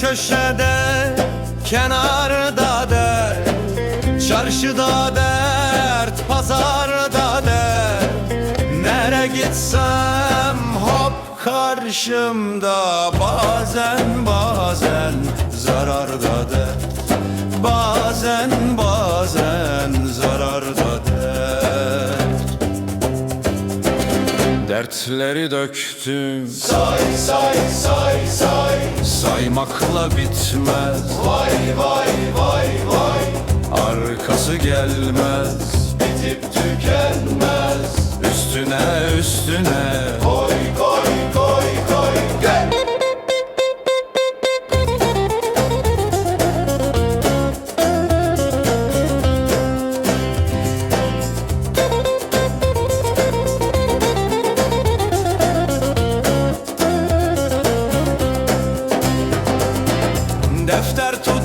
Köşede, kenarda dert Çarşıda dert, pazarda dert Nere gitsem hop karşımda Bazen bazen zararda dert Bazen bazen zararda dert Dertleri döktüm. Say say say say. Saymakla bitmez. Vay vay vay vay. Arkası gelmez. Bitip tükenmez. Üstüne üstüne. Koy koy defter tut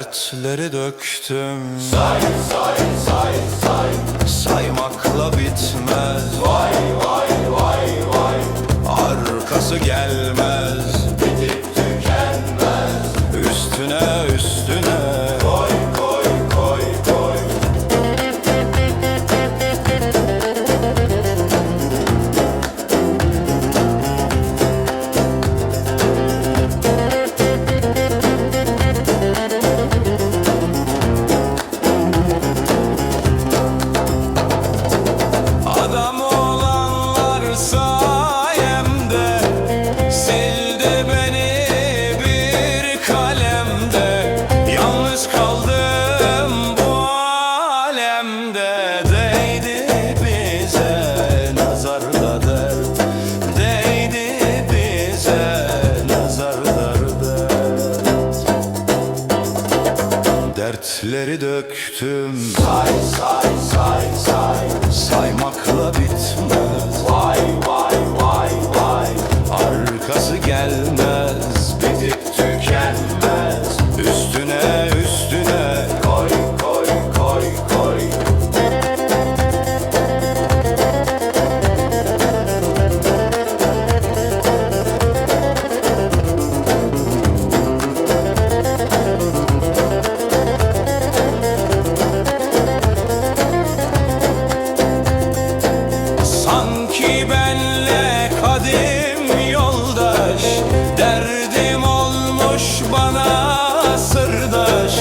Dertleri döktüm. Say say say say Saymakla bitmez. Vay vay vay vay. Arkası gelmez Dertleri döktüm. Say say say say. Saymakla bitmez. Vay vay vay bana sırdaş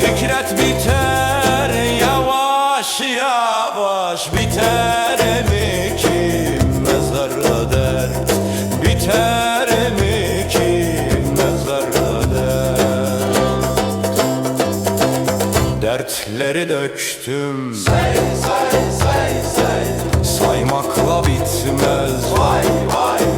Fikret biter yavaş yavaş Biter mi ki mezarda dert Biter mi ki mezarda dert Dertleri döktüm. Say say say say. Saymakla bitmez. Vay vay